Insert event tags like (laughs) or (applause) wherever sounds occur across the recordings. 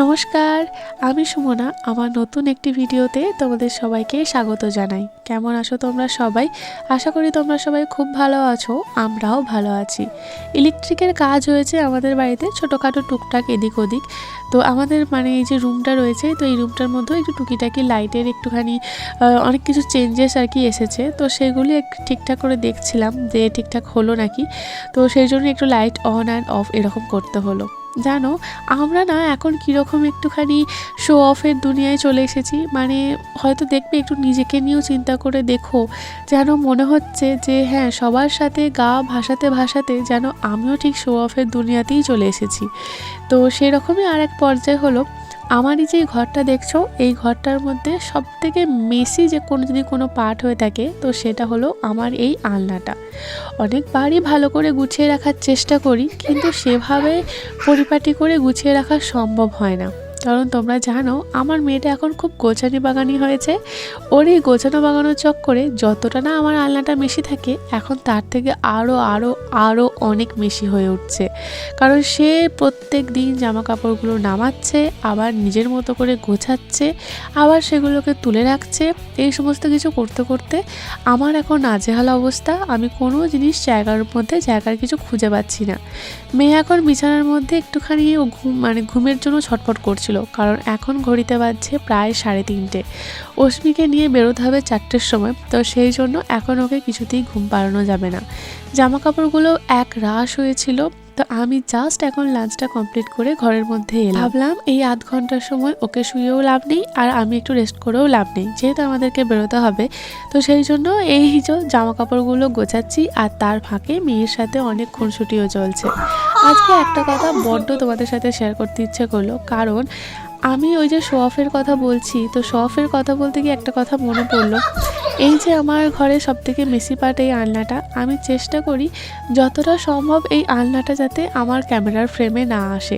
নমস্কার, আমি সুমনা, আমার নতুন একটি ভিডিওতে তোমাদের সবাইকে স্বাগত জানাই। কেমন আছো তোমরা সবাই? আশা করি তোমরা সবাই খুব ভালো আছো, আমরাও ভালো আছি। ইলেকট্রিকের কাজ হয়েছে আমাদের বাড়িতে, ছোটোখাটো টুকটাক এদিক ওদিক। তো আমাদের মানে এই যে রুমটা রয়েছে, তো এই রুমটার মধ্যেও একটু টুকিটাকি লাইটের একটুখানি অনেক কিছু চেঞ্জেস আর কি এসেছে। তো সেগুলি একটু ঠিকঠাক করে দেখছিলাম যে ঠিকঠাক হলো নাকি। তো সেই জন্য একটু লাইট অন অ্যান্ড অফ এরকম করতে হলো। জানো, আমরা না এখন কীরকম একটুখানি শো অফের দুনিয়ায় চলে এসেছি। মানে হয়তো দেখবে একটু নিজেকে নিয়েও চিন্তা করে দেখো। যেন মনে হচ্ছে যে হ্যাঁ সবার সাথে গা ভাসাতে ভাসাতে যেন আমিও ঠিক শো অফের দুনিয়াতেই চলে এসেছি। তো সেরকমই আর এক পর্যায়ে হলো আমার এই যে ঘরটা দেখছ, এই ঘরটার মধ্যে সব থেকে মেসি যে কোনো, যদি কোনো পার্ট হয়ে থাকে, তো সেটা হলো আমার এই আলনাটা। অনেকবারই ভালো করে গুছিয়ে রাখার চেষ্টা করি, কিন্তু সেভাবে পরিপাটি করে গুছিয়ে রাখা সম্ভব হয় না। কারণ তোমরা জানো, আমার মেয়েটা এখন খুব গোছানি বাগানি হয়েছে। ওর এই গোছানো বাগানোর চক্করে যতটা না আমার আলনাটা মেশি থাকে, এখন তার থেকে আরও আরও আরও অনেক মেশি হয়ে উঠছে। কারণ সে প্রত্যেক দিন জামা কাপড়গুলো নামাচ্ছে, আবার নিজের মতো করে গোছাচ্ছে, আবার সেগুলোকে তুলে রাখছে। এই সমস্ত কিছু করতে করতে আমার এখন নাজেহাল অবস্থা। আমি কোনো জিনিস জায়গার মধ্যে, জায়গার কিছু খুঁজে পাচ্ছি না। মেয়ে এখন বিছানার মধ্যে একটুখানি ও ঘুম মানে ঘুমের জন্য ছটফট করছিল। কারণ এখন ঘড়িতে বাজছে প্রায় সাড়ে তিনটে। অশ্মিকে নিয়ে বেরোতে হবে চারটের সময়, তো সেই জন্য এখন ওকে কিছুতেই ঘুম পাড়ানো যাবে না। জামা কাপড়গুলো এক রাশ হয়েছিল তো আমি জাস্ট এখন লাঞ্চটা কমপ্লিট করে ঘরের মধ্যে এলাম। ভাবলাম এই আধ ঘণ্টার সময় ওকে শুয়েও লাভ নেই, আর আমি একটু রেস্ট করেও লাভ নেই। যেহেতু আমাদেরকে বেরোতে হবে, তো সেই জন্য এই যে জামা কাপড়গুলো গোছাচ্ছি, আর তার ফাঁকে মেয়ের সাথে অনেক খুনসুটিও চলছে। আজকে একটা কথা বড্ড তোমাদের সাথে শেয়ার করতে ইচ্ছে করল, কারণ আমি ওই যে শো অফের কথা বলছি, তো শো অফের কথা বলতে গিয়ে একটা কথা মনে পড়ল। এই যে আমার ঘরে সব থেকে মেসি পার্ট এই আলনাটা, আমি চেষ্টা করি যতটা সম্ভব এই আলনাটা যাতে আমার ক্যামেরার ফ্রেমে না আসে।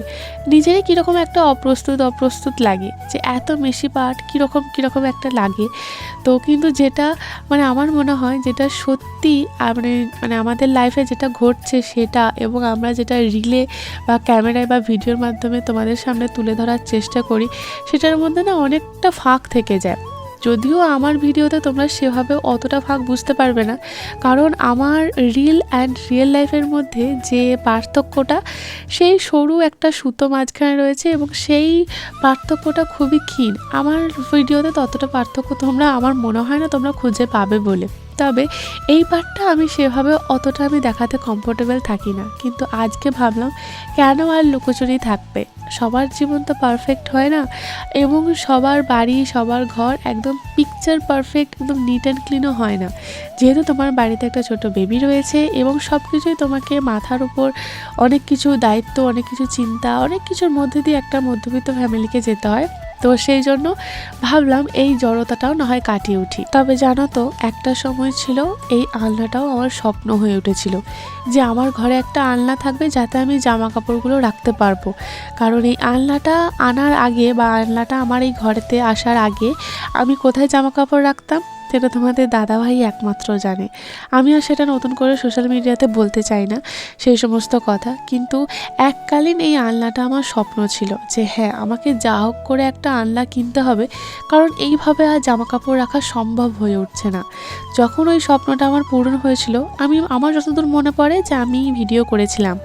নিজেরই কীরকম একটা অপ্রস্তুত অপ্রস্তুত লাগে যে এত মেসি পার্ট কীরকম কীরকম একটা লাগে। তো কিন্তু যেটা মানে আমার মনে হয় যেটা সত্যি মানে মানে আমাদের লাইফে যেটা ঘটছে সেটা এবং আমরা যেটা রিলে বা ক্যামেরায় বা ভিডিওর মাধ্যমে তোমাদের সামনে তুলে ধরার চেষ্টা করি সেটার মধ্যে না অনেকটা ফাঁক থেকে যায়। যদিও আমার ভিডিওতে তোমরা সেভাবে অতটা ফাঁক বুঝতে পারবে না, কারণ আমার রিল অ্যান্ড রিয়েল লাইফের মধ্যে যে পার্থক্যটা, সেই সরু একটা সুতো মাঝখানে রয়েছে এবং সেই পার্থক্যটা খুবই ক্ষীণ। আমার ভিডিওতে ততটা পার্থক্য তোমরা, আমার মনে হয় না তোমরা খুঁজে পাবে বলে। তবে এই পার্টটা আমি সেভাবে অতটা আমি দেখাতে কমফোর্টেবল থাকি না। কিন্তু আজকে ভাবলাম, কেন আর লুকোচুরি থাকবে? সবার জীবন তো পারফেক্ট হয় না। এবং সবার বাড়ি, সবার ঘর একদম পিকচার পারফেক্ট একদম নিট অ্যান্ড ক্লিনও হয় না। যেহেতু তোমার বাড়িতে একটা ছোট বেবি রয়েছে এবং সব কিছুই তোমাকে মাথার উপর অনেক কিছু দায়িত্ব, অনেক কিছু চিন্তা, অনেক কিছুর মধ্যে দিয়ে একটা মধ্যবিত্ত ফ্যামিলিকে যেতে হয়। তো সেই জন্য ভাবলাম এই জড়তাটাও না হয় কাটিয়ে উঠি। তবে জানো তো, একটা সময় ছিল এই আলনাটাও আমার স্বপ্ন হয়ে উঠেছিল যে আমার ঘরে একটা আলনা থাকবে যাতে আমি জামা কাপড়গুলো রাখতে পারব। কারণ এই আলনাটা আনার আগে বা আলনাটা আমার এই ঘরেতে আসার আগে আমি কোথায় জামা কাপড় রাখতাম? সেটা তোমাদের দাদাভাই একমাত্র জানে। আমি আর সেটা নতুন করে সোশ্যাল মিডিয়াতে বলতে চাই না সেই সমস্ত কথা, কিন্তু এককালীন এই আলনাটা আমার স্বপ্ন ছিল যে হ্যাঁ আমাকে যা হোক করে একটা আলনা কিনতে হবে, কারণ এইভাবে আর জামা কাপড় রাখা সম্ভব হয়ে উঠছে না। যখন ওই স্বপ্নটা আমার পূরণ হয়েছিল, আমি, আমার যতদূর মনে পড়ে যে আমি ভিডিও করেছিলাম।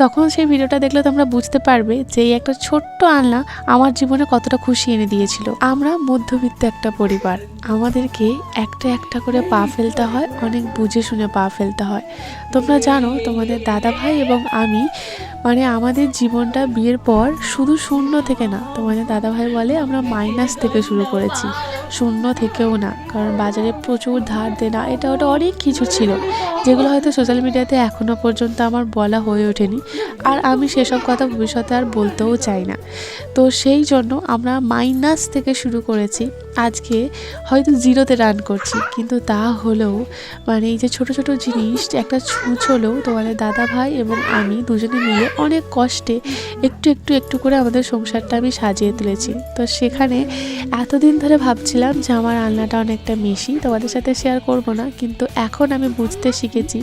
তখন সেই ভিডিওটা দেখলে তোমরা বুঝতে পারবে যে এই একটা ছোট্ট আলনা আমার জীবনে কতটা খুশি এনে দিয়েছিল। আমরা মধ্যবিত্ত একটা পরিবার। আমাদেরকে একটা একটা করে পা ফেলতে হয়, অনেক বুঝে শুনে পা ফেলতে হয়। তোমরা জানো, তোমাদের দাদা ভাই এবং আমি মানে আমাদের জীবনটা বিয়ের পর শুধু শূন্য থেকে না, তোমাদের দাদা ভাই বলে আমরা মাইনাস থেকে শুরু করেছি। শূন্য থেকেও না, কারণ বাজারে প্রচুর ধার দেনা, এটা ওটা অনেক কিছু ছিল। যেগুলো হয়তো সোশ্যাল মিডিয়াতে এখনও পর্যন্ত আমার বলা হয়ে ওঠেনি। আর আমি সেসব কথা ভবিষ্যতে আর বলতেও চাই না। তো সেই জন্য আমরা মাইনাস থেকে শুরু করেছি। আজকে হয়তো জিরোতে রান করছি, কিন্তু তা হলেও মানে এই যে ছোট ছোট জিনিস একটা ছুঁচ হলেও তোমাদের দাদা ভাই এবং আমি দুজনে মিলে অনেক কষ্টে একটু একটু একটু করে আমাদের সংসারটা আমি সাজিয়ে তুলেছি। তো সেখানে এতদিন ধরে ভাবছিলাম যে আমার আলনাটা অনেকটা মেশি, তোমাদের সাথে শেয়ার করব না, কিন্তু এখন আমি বুঝতে শিখেছি,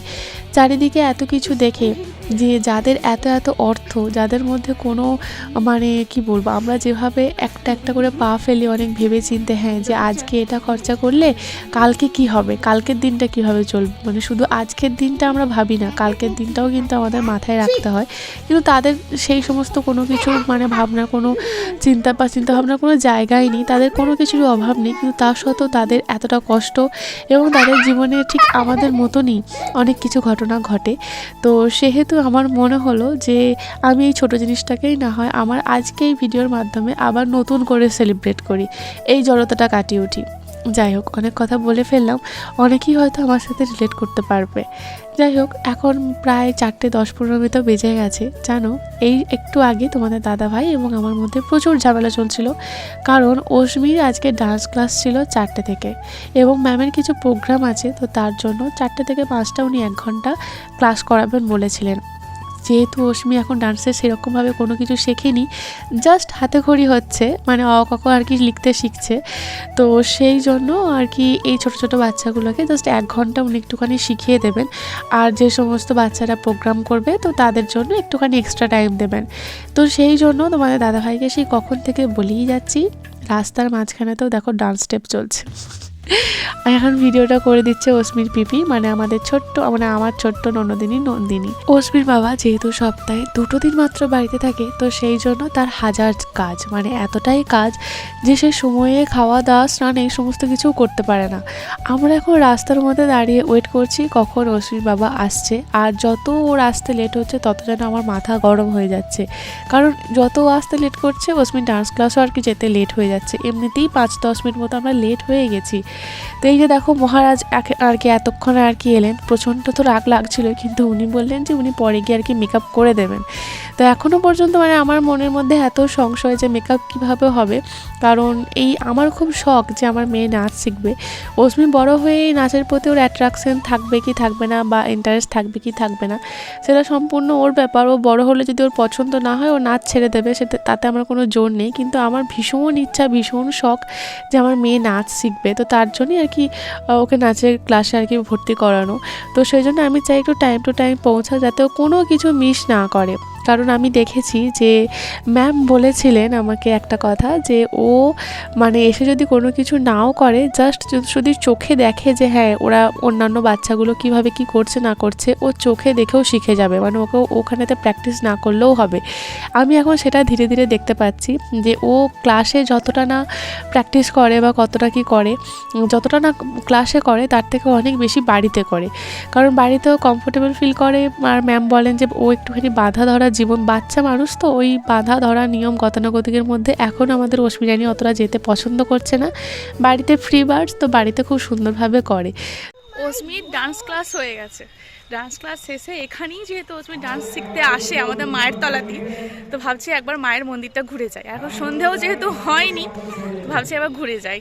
চারিদিকে এত কিছু দেখে যে যাদের এত এত অর্থ যাদের মধ্যে কোনো মানে কি বলব আমরা যেভাবে একটা একটা করে পা ফেলি অনেক ভেবে চিনতে হ্যাঁ যে আজকে এটা খরচা করলে কালকে কি হবে কালকের দিনটা কীভাবে চলবে? মানে শুধু আজকের দিনটা আমরা ভাবি না কালকের দিনটাও কিন্তু আমাদের মাথায় রাখতে হয়। কিন্তু তাদের সেই সমস্ত কোনো কিছু মানে ভাবনার কোনো চিন্তা বা চিন্তা ভাবনার কোনো জায়গাই নেই তাদের কোনো কিছুর অভাব নেই কিন্তু তা সত্ত্বেও তাদের এতটা কষ্ট এবং তাদের জীবনে ঠিক আমাদের মতনই অনেক কিছু ঘটনা ঘটে। তো সেহেতু আমার মনে হলো যে আমি এই ছোট জিনিসটাকেই না হয় আমার আজকে এই ভিডিওর মাধ্যমে আবার নতুন করে সেলিব্রেট করি। এই জড়তাটা কাটিয়ে উঠি। যাই হোক, অনেক কথা বলে ফেললাম। অনেকেই হয়তো আমার সাথে রিলেট করতে পারবে। যাই হোক, এখন প্রায় চারটে দশ পনেরো মিনিট বেজে গেছে। জানো, এই একটু আগে তোমাদের দাদা ভাই এবং আমার মধ্যে প্রচুর ঝামেলা চলছিল। কারণ অশ্মির আজকে ডান্স ক্লাস ছিল চারটে থেকে এবং ম্যামের কিছু প্রোগ্রাম আছে, তো তার জন্য চারটে থেকে পাঁচটা উনি এক ঘণ্টা ক্লাস করাবেন বলেছিলেন। যেহেতু অশ্মি এখন ডান্সের সেরকমভাবে কোনো কিছু শেখেনি জাস্ট হাতে খড়ি হচ্ছে মানে অ ক ক আর কি লিখতে শিখছে। তো সেই জন্য আর কি এই ছোট ছোট বাচ্চাগুলোকে জাস্ট এক ঘণ্টা উনি একটুখানি শিখিয়ে দেবেন। আর যে সমস্ত বাচ্চারা প্রোগ্রাম করবে, তো তাদের জন্য একটুখানি এক্সট্রা টাইম দেবেন। তো সেই জন্য তোমাদের দাদাভাইকে সেই কখন থেকে বলেই যাচ্ছি, রাস্তার মাঝখানেতেও দেখো ডান্স স্টেপ চলছে। এখন ভিডিওটা করে দিচ্ছে অস্মির পিপি মানে আমাদের ছোট্ট মানে আমার ছোট্ট ননদিনী নন্দিনী। অস্মির বাবা যেহেতু সপ্তাহে দুটো দিন মাত্র বাড়িতে থাকে, তো সেই জন্য তার হাজার কাজ মানে এতটাই কাজ যে সে সময়ে খাওয়া, দাওয়া, স্নান এই সমস্ত কিছুও করতে পারে না। আমরা এখন রাস্তার মধ্যে দাঁড়িয়ে ওয়েট করছি কখন অশ্বির বাবা আসছে, আর যত ওর আসতে লেট হচ্ছে, তত যেন আমার মাথা গরম হয়ে যাচ্ছে। কারণ যত আসতে লেট করছে অশ্মিন ডান্স ক্লাসও আর কি যেতে লেট হয়ে যাচ্ছে। এমনিতেই পাঁচ দশ মিনিট মতো আমরা লেট হয়ে গেছি। তো এই যে দেখো মহারাজ আর কি এতক্ষণে আর কি এলেন, প্রচণ্ড তো রাগ লাগছিল কিন্তু উনি বললেন যে উনি পরে গিয়ে আর কি মেকআপ করে দেবেন। তো এখনও পর্যন্ত মানে আমার মনের মধ্যে এত সংশয় যে মেকআপ কীভাবে হবে, কারণ এই আমার খুব শখ যে আমার মেয়ে নাচ শিখবে। অশ্মি বড় হয়ে নাচের প্রতি ওর অ্যাট্রাকশন থাকবে কি থাকবে না বা ইন্টারেস্ট থাকবে কি থাকবে না, সেটা সম্পূর্ণ ওর ব্যাপার। ও বড় হলে যদি ওর পছন্দ না হয়, ও নাচ ছেড়ে দেবে, সেটা তাতে আমার কোনো জোর নেই। কিন্তু আমার ভীষণ ইচ্ছা, ভীষণ শখ যে আমার মেয়ে নাচ শিখবে। তো তার জন্যই আর কি ওকে নাচের ক্লাসে আর কি ভর্তি করানো। তো সেই জন্য আমি চাই একটু টাইম টু টাইম পৌঁছা যাতে ও কোনো কিছু মিস না করে। কারণ আমি দেখেছি যে ম্যাম বলেছিলেন আমাকে একটা কথা যে ও মানে এসে যদি কোনো কিছু নাও করে জাস্ট যদি চোখে দেখে যে হ্যাঁ ওরা অন্যান্য বাচ্চাগুলো কীভাবে কি করছে, না করছে, ও চোখে দেখেও শিখে যাবে। মানে ওকে ওখানেতে প্র্যাকটিস না করলেও হবে। আমি এখন সেটা ধীরে ধীরে দেখতে পাচ্ছি যে ও ক্লাসে যতটা না প্র্যাকটিস করে বা কতটা কি করে, যতটা না ক্লাসে করে, তার থেকে অনেক বেশি বাড়িতে করে। কারণ বাড়িতেও কমফোর্টেবল ফিল করে। আর ম্যাম বলেন যে ও একটুখানি বাধা ধরা জীবন, বাচ্চা মানুষ তো ওই বাধা, ধরা নিয়ম গতানুগতিকের মধ্যে এখন আমাদের অসুবিধানি অতটা যেতে পছন্দ করছে না। বাড়িতে ফ্রি বার্ডস তো বাড়িতে খুব সুন্দরভাবে করে। অস্মির ডান্স ক্লাস হয়ে গেছে। ডান্স ক্লাস শেষে এখানেই যেহেতু অস্মি ডান্স শিখতে আসে আমাদের মায়ের তলাতেই, তো ভাবছি একবার মায়ের মন্দিরটা ঘুরে যাই। এখন সন্ধেও যেহেতু হয়নি ভাবছি একবার ঘুরে যাই।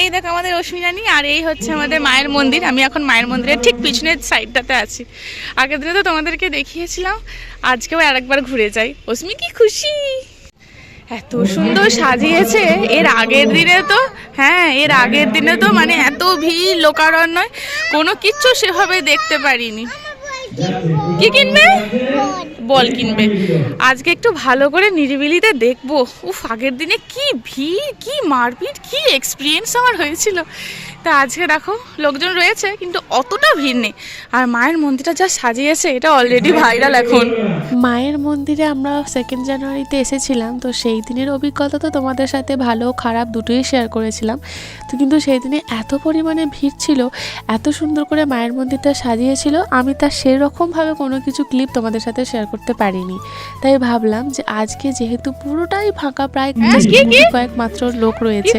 এই দেখো আমাদের অশ্মি রানী, আর এই হচ্ছে আমাদের মায়ের মন্দির। আমি এখন মায়ের মন্দিরের ঠিক পিছনের সাইডটাতে আছি। আগের দিনে তো তোমাদেরকে দেখিয়েছিলাম, আজকেও আরেকবার ঘুরে যাই। অস্মি কি খুশি? এত সুন্দর সাজিয়েছে। এর আগের দিনে তো হ্যাঁ এর আগের দিনে তো মানে এত ভিড় লোকারণ্যয় কোনো কিচ্ছু সেভাবে দেখতে পারিনি। কি কিনবে? বল কিনবে। আজকে একটু ভালো করে নিরিবিলিতে দেখব। উফ, আগের দিনে কি ভিড়, কি মারপিট, কি এক্সপিরিয়েন্স আমার হয়েছিল। তা আজকে দেখো লোকজন রয়েছে কিন্তু অতটা ভিড় নেই। আর মায়ের মন্দিরটা যা সাজিয়েছে এটা অলরেডি ভাইরাল এখন। মায়ের মন্দিরে আমরা সেকেন্ড জানুয়ারিতে এসেছিলাম তো সেই দিনের অভিজ্ঞতা তো তোমাদের সাথে ভালো খারাপ দুটোই শেয়ার করেছিলাম। তো কিন্তু সেই দিনে এত পরিমাণে ভিড় ছিল এত সুন্দর করে মায়ের মন্দিরটা সাজিয়েছিল আমি তার সেরকমভাবে কোনো কিছু ক্লিপ তোমাদের সাথে শেয়ার করতে পারিনি। তাই ভাবলাম যে আজকে যেহেতু পুরোটাই ফাঁকা প্রায় হ্যাঁ, কি, কি? কয়েক মাত্র লোক রয়েছে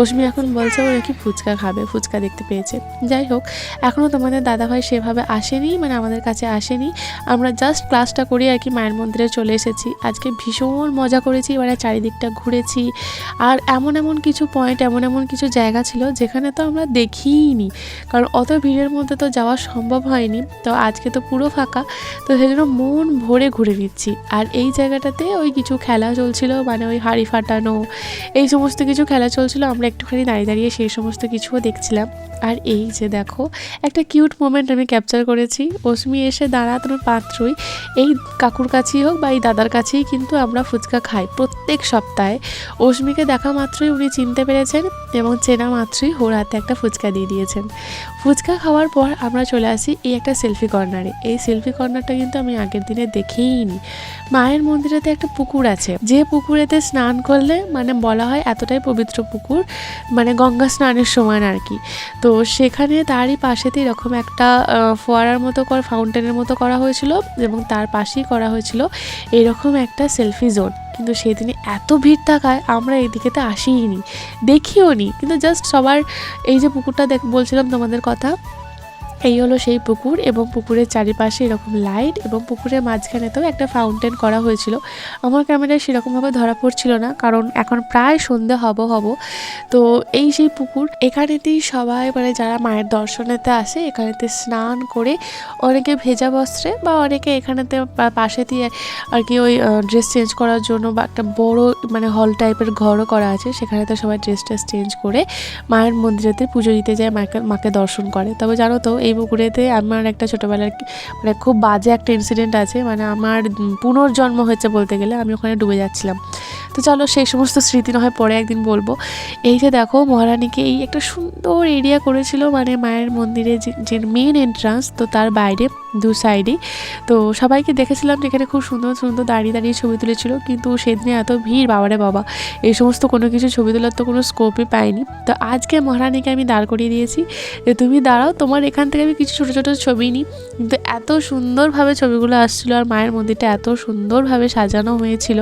অশ্মি এখন বলছে ও নাকি ফুচকা খাবে। ফুচকা দেখতে পেয়েছে। যাই হোক এখনও তোমাদের দাদাভাই সেভাবে আসেনি মানে আমাদের কাছে আসেনি। আমরা জাস্ট ক্লাসটা করে আর কি মায়ের মন্দিরে চলে এসেছি। আজকে ভীষণ মজা করেছি এবারে চারিদিকটা ঘুরেছি। আর এমন এমন কিছু পয়েন্ট এমন এমন কিছু জায়গা ছিল যেখানে তো আমরা দেখিইনি কারণ অত ভিড়ের মধ্যে তো যাওয়া সম্ভব হয়নি। তো আজকে তো পুরো ফাঁকা। তো সেই জন্য মন ভরে ঘুরে নিচ্ছি। আর এই জায়গাটাতে ওই কিছু খেলা চলছিল মানে ওই হাড়ি ফাটানো, এই সমস্ত কিছু খেলা চলছিল। আমরা একটুখানি দাঁড়িয়ে দাঁড়িয়ে সেই সমস্ত কিছুও দেখছিলাম। আর এই যে দেখো, একটা কিউট মোমেন্ট আমি ক্যাপচার করেছি। অশ্মি এসে দাঁড়ানোর পাত্রই। এই কাকুর কাছেই হোক বা এই দাদার কাছেই কিন্তু আমরা ফুচকা খাই প্রত্যেক সপ্তাহে। অশ্মিকে দেখা মাত্রই উনি চিনতে পেরেছেন এবং চেনা মাত্রই ওর হাতে একটা ফুচকা দিয়ে দিয়েছেন। ফুচকা খাওয়ার পর আমরা চলে আসি এই একটা সেলফি কর্নারে এই সেলফি কর্নারটা কিন্তু আমি আগের দিনে দেখেই নি মায়ের মন্দিরেতে একটা পুকুর আছে। যে পুকুরেতে স্নান করলে মানে বলা হয় এতটাই পবিত্র পুকুর মানে গঙ্গা স্নানের সময় আর কি। তো সেখানে তারই পাশেতে এরকম একটা ফোয়ারার মতো কর ফাউন্টেনের মতো করা হয়েছিল এবং তার পাশেই করা হয়েছিল এরকম একটা সেলফি জোন কিন্তু সেদিনে এত ভিড় থাকায় আমরা এদিকেতে আসিই নি দেখিও নি কিন্তু জাস্ট সবার এই যে পুকুরটা দেখ বলছিলাম তোমাদের কথা এই হলো সেই পুকুর এবং পুকুরের চারিপাশে এরকম লাইট এবং পুকুরের মাঝখানেতেও একটা ফাউন্টেন করা হয়েছিল। আমার ক্যামেরায় সেরকমভাবে ধরা পড়ছিল না, কারণ এখন প্রায় সন্ধে হব হব। তো এই সেই পুকুর, এখানেতেই সবাই মানে যারা মায়ের দর্শনেতে আসে, এখানেতে স্নান করে অনেকে ভেজা বস্ত্রে বা অনেকে এখানেতে পাশে দিয়ে আর কি ওই ড্রেস চেঞ্জ করার জন্য বা একটা বড় মানে হল টাইপের ঘরও করা আছে। সেখানে তো সবাই ড্রেস ট্রেস চেঞ্জ করে মায়ের মন্দিরেতে পুজো দিতে যায়, মাকে মাকে দর্শন করে। তবে জানো তো, এই পুকুরেতে আমার একটা ছোটোবেলার মানে খুব বাজে একটা ইনসিডেন্ট আছে। মানে আমার পুনর্জন্ম হয়েছে বলতে গেলে, আমি ওখানে ডুবে যাচ্ছিলাম। তো চলো সেই সমস্ত স্মৃতি না হয় পরে একদিন বলব। এই যে দেখো, মহারানীকে এই একটা সুন্দর এরিয়া করেছিল মানে মায়ের মন্দিরে যে- মেন এন্ট্রান্স তো তার বাইরে, দু সাইডেই তো সবাইকে দেখেছিলাম যে এখানে খুব সুন্দর সুন্দর দাঁড়িয়ে দাঁড়িয়ে ছবি তুলেছিল, কিন্তু সেদিনে এত ভিড়, বাবারে বাবা। এই সমস্ত কোনো কিছু ছবি তোলার তো কোনো স্কোপই পাইনি। তো আজকে মহারানীকে আমি দাঁড় করিয়ে দিয়েছি যে, তুমি দাঁড়াও, তোমার এখান থেকে আমি কিছু ছোটো ছোটো ছবি নিই। কিন্তু এত সুন্দরভাবে ছবিগুলো আসছিল আর মায়ের মন্দিরটা এত সুন্দরভাবে সাজানো হয়েছিল।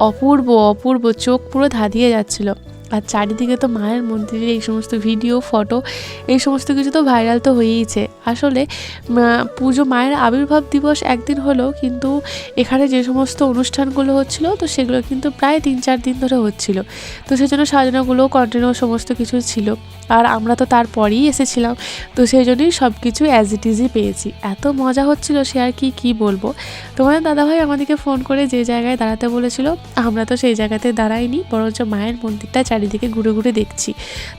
অপূর্ব অপূর্ব, চোখ পুরো ধাঁধিয়ে যাচ্ছিল। আর চারিদিকে তো মায়ের মন্দিরের এই সমস্ত ভিডিও ফটো এই সমস্ত কিছু তো ভাইরাল তো হয়েইছে। আসলে পুজো মায়ের আবির্ভাব দিবস একদিন হলো, কিন্তু এখানে যে সমস্ত অনুষ্ঠানগুলো হচ্ছিল, তো সেগুলো কিন্তু প্রায় তিন চার দিন ধরে হচ্ছিল। তো সেজন্য সাজানোগুলো কন্টিনিউ সমস্ত কিছু ছিল। আর আমরা তো তারপরেই এসেছিলাম, তো সেই জন্যই সব কিছু অ্যাজ ইট ইজই পেয়েছি। এত মজা হচ্ছিল সে আর কি, কী বলব? তোমাদের দাদাভাই আমাদেরকে ফোন করে যে জায়গায় দাঁড়াতে বলেছিল, আমরা তো সেই জায়গাতে দাঁড়াইনি, বরঞ্চ মায়ের মন্দিরটা চারিদিকে ঘুরে ঘুরে দেখছি।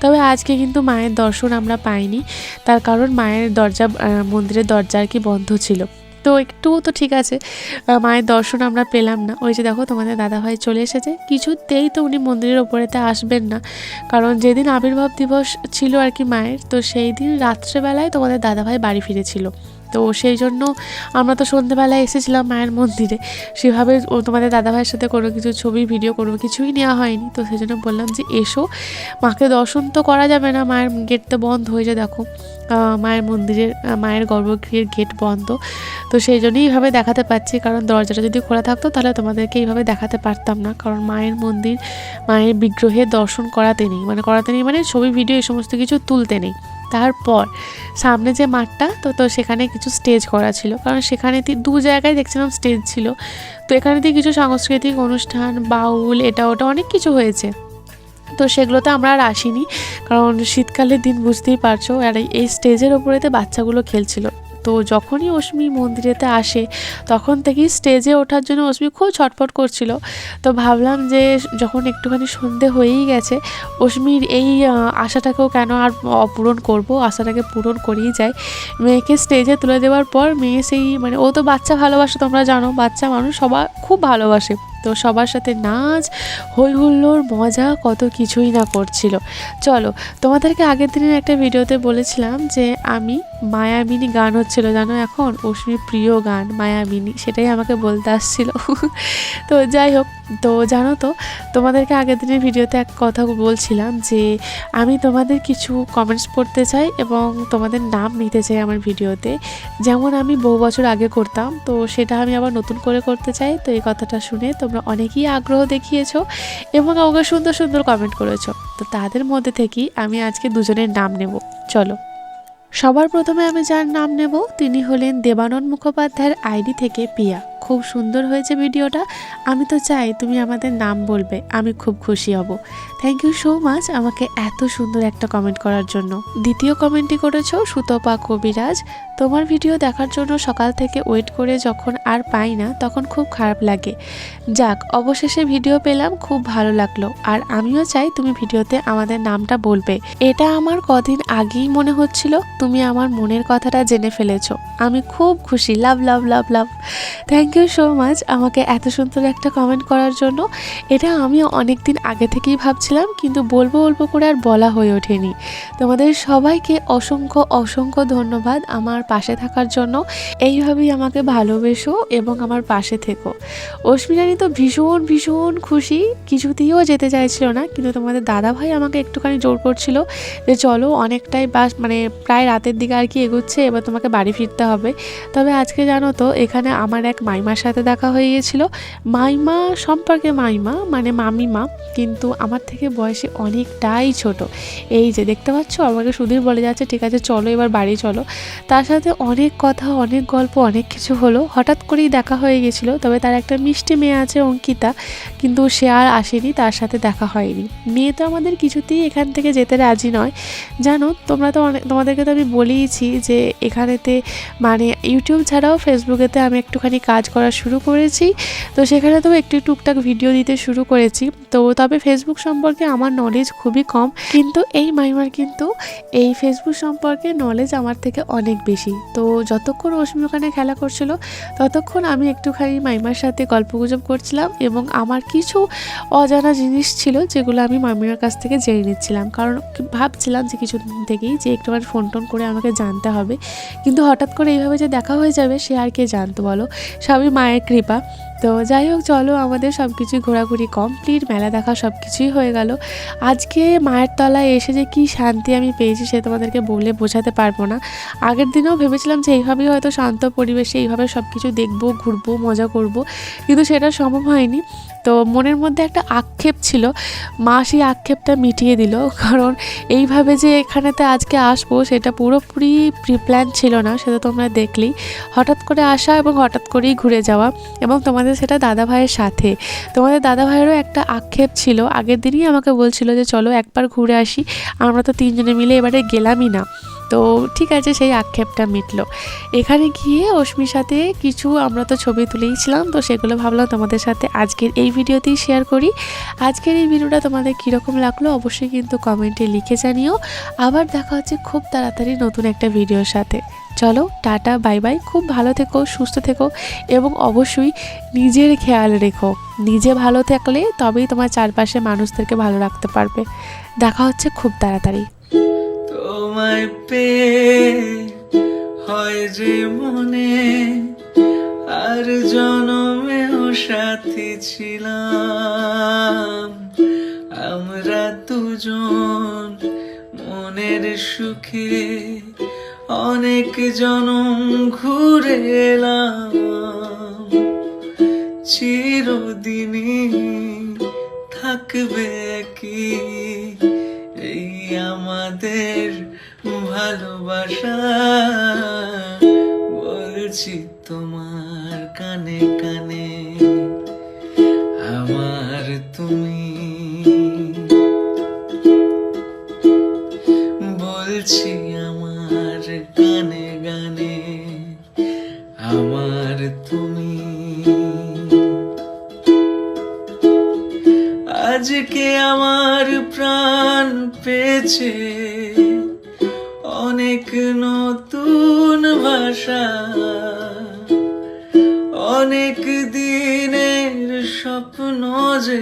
তবে আজকে কিন্তু মায়ের দর্শন আমরা পাইনি। তার কারণ মায়ের দরজা মন্দিরের দরজা আর কি বন্ধ ছিল। তো একটু তো ঠিক আছে মায়ের দর্শন আমরা পেলাম না। ওই যে দেখো তোমাদের দাদাভাই চলে এসেছে। কিছুতেই তো উনি মন্দিরের ওপরেতে আসবেন না। কারণ যেদিন আবির্ভাব দিবস ছিল আর কি মায়ের, তো সেই দিন রাত্রেবেলায় তোমাদের দাদাভাই বাড়ি ফিরেছিল। তো সেই জন্য আমরা তো সন্ধেবেলায় এসেছিলাম মায়ের মন্দিরে। সেভাবে ও তোমাদের দাদাভাইয়ের সাথে কোনো কিছু ছবি, ভিডিও কোনো কিছুই নেওয়া হয়নি। তো সেই জন্য বললাম যে এসো। মাকে দর্শন তো করা যাবে না, মায়ের গেট তো বন্ধ হয়ে যায়, দেখো। মায়ের মন্দিরের, মায়ের গর্ভগৃহের গেট বন্ধ। তো সেই জন্যই এইভাবে দেখাতে পাচ্ছি কারণ দরজাটা যদি খোলা থাকতো তাহলে তোমাদেরকে এইভাবে দেখাতে পারতাম না। কারণ মায়ের মন্দির, মায়ের বিগ্রহের দর্শন করাতে নেই। মানে করাতে নেই মানে ছবি, ভিডিও এই সমস্ত কিছু তুলতে নেই। তারপর সামনে যে মাঠটা, তো তো সেখানে কিছু স্টেজ করা ছিল। কারণ সেখানে দু জায়গায় দেখছিলাম স্টেজ ছিল। তো এখানে দিয়ে কিছু সাংস্কৃতিক অনুষ্ঠান, বাউল, এটা, ওটা অনেক কিছু হয়েছে। তো সেগুলোতে আমরা আর আসিনি। কারণ শীতকালের দিন বুঝতেই পারছ, আর এই স্টেজের ওপরেতে বাচ্চাগুলো খেলছিল। তো যখনই অশ্মি মন্দিরেতে আসে, তখন থেকেই স্টেজে ওঠার জন্য অশ্মি খুব ছটফট করছিল। তো ভাবলাম যে যখন একটুখানি সন্ধে হয়েই গেছে অশ্মির এই আশাটাকেও কেন আর অপূরণ করব? আশাটাকে পূরণ করেই যায় মেয়েকে স্টেজে তুলে দেওয়ার পর মেয়ে সেই মানে ও তো বাচ্চা ভালোবাসে তোমরা জানো, বাচ্চা মানুষ সবার খুব ভালোবাসে। তো সবার সাথে নাচ, হই হুল্লোড়, মজা, কত কিছুই না করছিল। চলো, তোমাদেরকে আগের দিনের একটা ভিডিওতে বলেছিলাম যে আমি মায়াবিনী গান হচ্ছিল, জানো এখন? অশ্মির প্রিয় গান মায়াবিনী সেটাই আমাকে বলতে আসছিল। (laughs) তো যাই হোক, তো জানো তো, তোমাদেরকে আগের দিনের ভিডিওতে এক কথা বলছিলাম যে আমি তোমাদের কিছু কমেন্টস পড়তে চাই এবং তোমাদের নাম নিতে চাই আমার ভিডিওতে। যেমন আমি বহু বছর আগে করতাম, তো সেটা আমি আবার নতুন করে করতে চাই, তো এই কথাটা শুনে তোমরা অনেকেই আগ্রহ দেখিয়েছো এবং আমাকে সুন্দর সুন্দর কমেন্ট করেছ। তো তাদের মধ্যে থেকেই আমি আজকে দুজনের নাম নেব। চলো। সবার প্রথমে আমি যার নাম নেব, তিনি হলেন দেবানন্দ মুখোপাধ্যায়ের আইডি থেকে পিয়া। খুব সুন্দর হয়েছে ভিডিওটা। আমি তো চাই তুমি আমাদের নাম বলবে, আমি খুব খুশি হব। থ্যাংক ইউ সো মাচ আমাকে এত সুন্দর একটা কমেন্ট করার জন্য। দ্বিতীয় কমেন্টটি করেছ, সুতপা কবিরাজ, তোমার ভিডিও দেখার জন্য সকাল থেকে ওয়েট করে যখন আর পাই না, তখন খুব খারাপ লাগে। যাক, অবশেষে ভিডিও পেলাম, খুব ভালো লাগল। আর আমিও চাই তুমি ভিডিওতে আমাদের নামটা বলবে। এটা আমার কদিন আগেই মনে হচ্ছিল, তুমি আমার মনের কথাটা জেনে ফেলেছো। আমি খুব খুশি love love love love thank you so much আমাকে এত সুন্দর একটা কমেন্ট করার জন্য। এটা আমি অনেক দিন আগে থেকেই ভাবছিলাম, কিন্তু বলব বলব করে আর বলা হয়ে ওঠেনি। তোমাদের সবাইকে অসংখ্য অসংখ্য ধন্যবাদ আমার পাশে থাকার জন্য। এইভাবেই আমাকে ভালোবেসো এবং আমার পাশে থেকো। অশ্মিরানি তো ভীষণ ভীষণ খুশি। কিছুতেইও যেতে চাইছিল না, কিন্তু তোমাদের দাদা ভাই আমাকে একটুখানি জোর করছিল যে চলো অনেকটাই বাস মানে প্রায় রাতের দিকে আর কি এগোচ্ছে, এবার তোমাকে বাড়ি ফিরতে হবে। তবে আজকে জানো তো, এখানে আমার এক মাইমার সাথে দেখা হয়ে গিয়েছিল মাইমা সম্পর্কে মাইমা মানে মামিমা, কিন্তু আমার থেকে বয়সে অনেকটাই ছোট। এই যে দেখতে পাচ্ছ, আমাকে সুধীর বলে যাচ্ছে, ঠিক আছে, চলো এবার বাড়ি চলো। তার সাথে অনেক কথা, অনেক গল্প, অনেক কিছু হলো। হঠাৎ করেই দেখা হয়ে গেছিল, তবে তার একটা মিষ্টি মেয়ে আছে, অঙ্কিতা, কিন্তু সে আর আসেনি, তার সাথে দেখা হয়নি। মেয়ে তো আমাদের কিছুতেই এখান থেকে যেতে রাজি নয়। জানো, তোমরা তো অনেক তোমাদেরকে তো আমি বলেইছি যে এখানেতে মানে ইউটিউব ছাড়াও ফেসবুকেতে আমি একটুখানি কাজ করা শুরু করেছি। তো সেখানে তো একটু টুকটাক ভিডিও দিতে শুরু করেছি। তো তবে ফেসবুক সম্পর্কে আমার নলেজ খুবই কম। কিন্তু এই মাইমার কিন্তু এই ফেসবুক সম্পর্কে নলেজ আমার থেকে অনেক বেশি। তো যতক্ষণ অশ্মি ওখানে খেলা করছিল, ততক্ষণ আমি একটুখানি মাইমার সাথে গল্পগুজব করছিলাম এবং আমার কিছু অজানা জিনিস ছিল যেগুলো আমি মামিমার কাছ থেকে জেনে নিচ্ছিলাম। কারণ ভাবছিলাম যে কিছুদিন থেকেই যে একটুখানি ফোন টোন করে আমাকে জানতে হবে। কিন্তু হঠাৎ করে এইভাবে যে দেখা হয়ে যাবে সে আর কে জানতো বলো? সবই মায়ের কৃপা। তো যাই হোক, চলো আমাদের সব কিছুই ঘোরাঘুরি কমপ্লিট মেলা দেখা সব কিছুই হয়ে গেল। আজকে মায়ের তলায় এসে যে কি শান্তি আমি পেয়েছি সে তোমাদেরকে বলে বোঝাতে পারব না। আগের দিনেও ভেবেছিলাম যে এইভাবেই হয়তো শান্ত পরিবেশে এইভাবে সব কিছু দেখব, ঘুরবো, মজা করব, কিন্তু সেটা সম্ভব হয়নি। তো মনের মধ্যে একটা আক্ষেপ ছিল। মা সেই আক্ষেপটা মিটিয়ে দিল, কারণ এইভাবে যে এখানেতে আজকে আসব সেটা পুরোপুরি প্রি প্ল্যান ছিল না, সেটা তোমরা দেখলেই। হঠাৎ করে আসা এবং হঠাৎ করেই ঘুরে যাওয়া এবং তোমাদের সেটা দাদা ভাইয়ের সাথে। তোমাদের দাদা ভাইয়েরও একটা আক্ষেপ ছিল, আগের দিনই আমাকে বলছিল যে, চলো একবার ঘুরে আসি, আমরা তো তিনজনে মিলে এবারে গেলামই না। তো ঠিক আছে, সেই আক্ষেপটা মিটলো। এখানে গিয়ে অশ্মির সাথে কিছু আমরা তো ছবি তুলেইছিলাম, তো সেগুলো ভাবলাম তোমাদের সাথে আজকের এই ভিডিওতেই শেয়ার করি। আজকের এই ভিডিওটা তোমাদের কীরকম লাগল অবশ্যই কিন্তু কমেন্টে লিখে জানিও। আবার দেখা হচ্ছে খুব তাড়াতাড়ি নতুন একটা ভিডিওর সাথে। চলো, টাটা, বাই বাই। খুব ভালো থেকো, সুস্থ থেকো এবং অবশ্যই নিজের খেয়াল রেখো। নিজে ভালো থাকলে তবেই তোমার চারপাশে মানুষদেরকে ভালো রাখতে পারবে। দেখা হচ্ছে খুব তাড়াতাড়ি। তোমায় পেয়ে হয় যে মনে, আর জনমেও সাথী ছিলাম। আমরা দুজন মনের সুখে অনেক জনম ঘুরে এলাম। চিরদিনই থাকবে কি এই আমাদের ভালোবাসা, বলছি তোমার কানে কানে, আমার তুমি। বলছি আমার গানে গানে আমার তুমি। আজকে আমার প্রাণ পেয়েছে ভাষা অনেক দিনের স্বপ্ন যে